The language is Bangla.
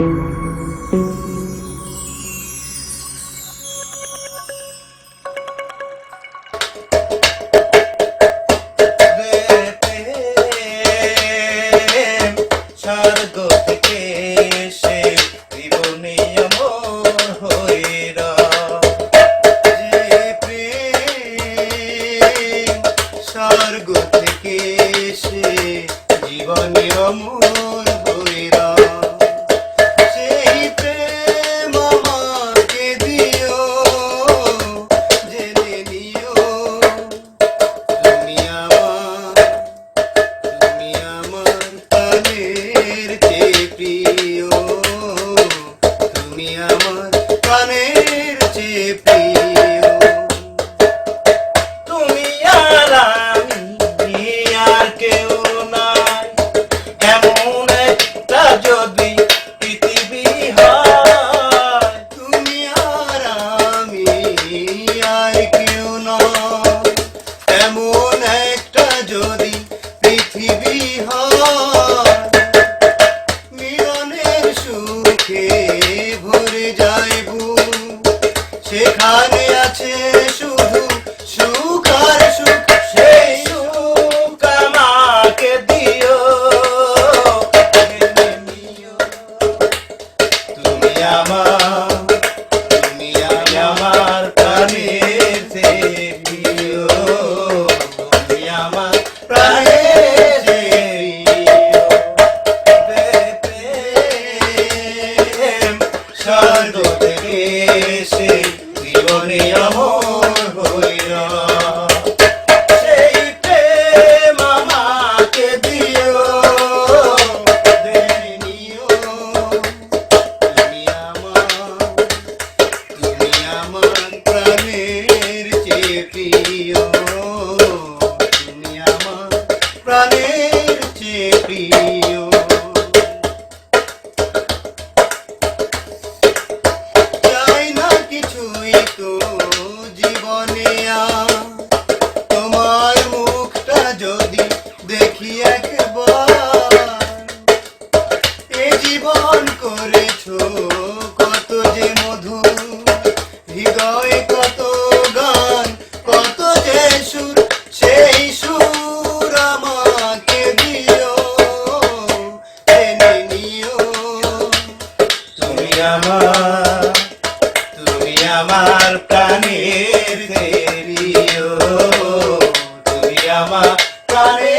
স্বর্গ থেকে এসে জীবনে অমর তুমি আমার প্রাণের প্রিয়। তুমি আর আমি আর কেউ নাই। এমন একটা যদি পৃথিবী হয়, তুমি আর আমি আর কেউ নয়। এমন একটা যদি পৃথিবী হয় সুখে সেখানে আছে জীবনে অমর হইরা সেই প্রেম আমাকে দিও নিও তুমি আমার প্রাণের চেয়ে দেখি একবার। এ জীবন করেছ কত যে মধু হৃদয়ে কত গান, কত যে সুর, সেই সুর আমাকে দিও, এনে নিও। তুমি আমার তুমি আমার প্রাণের প্রিয় তুমি আমার প্রাণের